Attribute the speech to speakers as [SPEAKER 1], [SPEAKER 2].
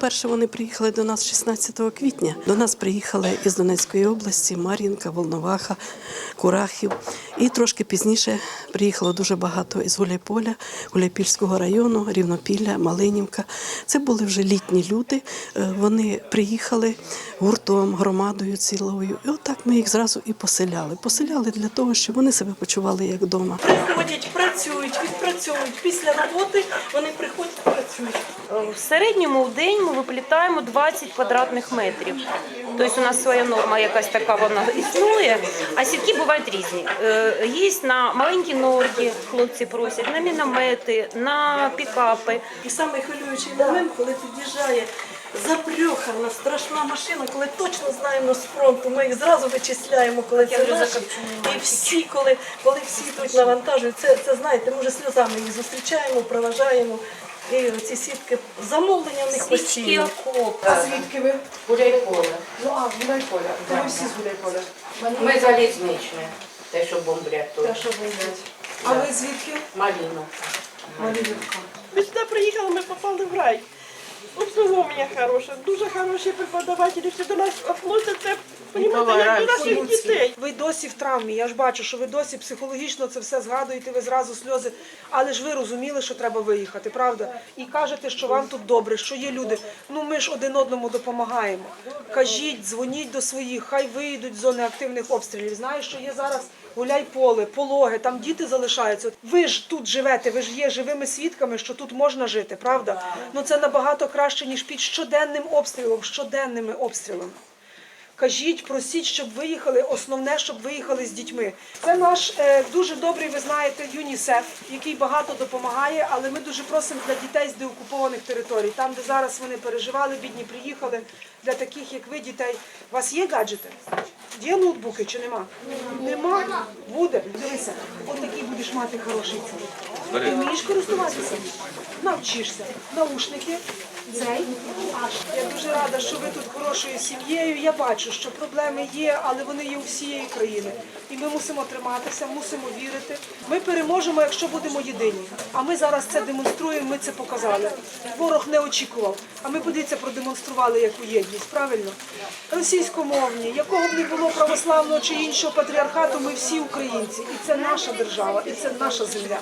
[SPEAKER 1] Перше вони приїхали до нас 16 квітня. До нас приїхали із Донецької області Мар'їнка, Волноваха, Курахів. І трошки пізніше приїхало дуже багато із Гуляйполя, Гуляйпільського району, Рівнопілля, Малинівка. Це були вже літні люди. Е, Вони приїхали гуртом, громадою цілою. І отак ми їх зразу і поселяли. Поселяли для того, щоб вони себе почували як вдома. Приходять, працюють, відпрацьовують. Після роботи вони приходять, працюють.
[SPEAKER 2] В середньому в день ми виплітаємо 20 квадратних метрів. Тобто у нас своя норма якась така вона існує, а сітки бувають різні. Е, Є на маленькі норки, хлопці просять, на міномети, на пікапи.
[SPEAKER 1] І самий хвилюючий момент, коли під'їжджає запрьохана, страшна машина, коли точно знаємо з фронту, ми їх зразу вичисляємо, коли це наші. І всі, коли, коли всі йдуть навантажують, це, це знаєте, ми вже сльозами їх зустрічаємо, проважаємо. І ці сітки замовлення в них постійно.
[SPEAKER 3] А звідки ви?
[SPEAKER 4] Гуляйполе.
[SPEAKER 3] Ну, а, з Гуляйполя. То ви всі з Гуляйполя.
[SPEAKER 4] Ми залізничне, те, що бомблять тут.
[SPEAKER 3] Те, що бомблять. А ви звідки?
[SPEAKER 4] Маліну.
[SPEAKER 3] Малинівка.
[SPEAKER 5] Ми сюди приїхали, ми попали в рай. Обслуговування хороше, дуже хороші преподавателі, всі до нас относяться, понімаєте, як до наших дітей.
[SPEAKER 3] Ви досі в травмі. Я ж бачу, що ви досі психологічно це все згадуєте, ви зразу сльози. Але ж ви розуміли, що треба виїхати, правда? І кажете, що вам тут добре, що є люди. Ну ми ж один одному допомагаємо. Кажіть, дзвоніть до своїх, хай вийдуть з зони активних обстрілів. Знаю, що є зараз гуляй поле, пологи, там діти залишаються. Ви ж тут живете, ви ж є живими свідками, що тут можна жити, правда? Ну це набагато краще, ніж під щоденним обстрілом, щоденними обстрілами. Кажіть, просіть, щоб виїхали. Основне, щоб виїхали з дітьми. Це наш е, дуже добрий, ви знаєте, ЮНІСЕФ, який багато допомагає, але ми дуже просимо для дітей з деокупованих територій, там, де зараз вони переживали, бідні приїхали. Для таких, як ви, дітей. У вас є гаджети? Є ноутбуки чи нема? Нема? Буде. Дивися, от такий будеш мати хороший цей. Ти вмієш користуватися? Навчишся. Наушники. Цей. Я дуже рада, що ви тут хорошою сім'єю. Я бачу, що проблеми є, але вони є у всієї країни. І ми мусимо триматися, мусимо вірити. Ми переможемо, якщо будемо єдині. А ми зараз це демонструємо, ми це показали. Ворог не очікував. А ми, подивіться, продемонстрували яку єдність, правильно? Російськомовні, якого б не було православного чи іншого патріархату, ми всі українці. І це наша держава, і це наша земля.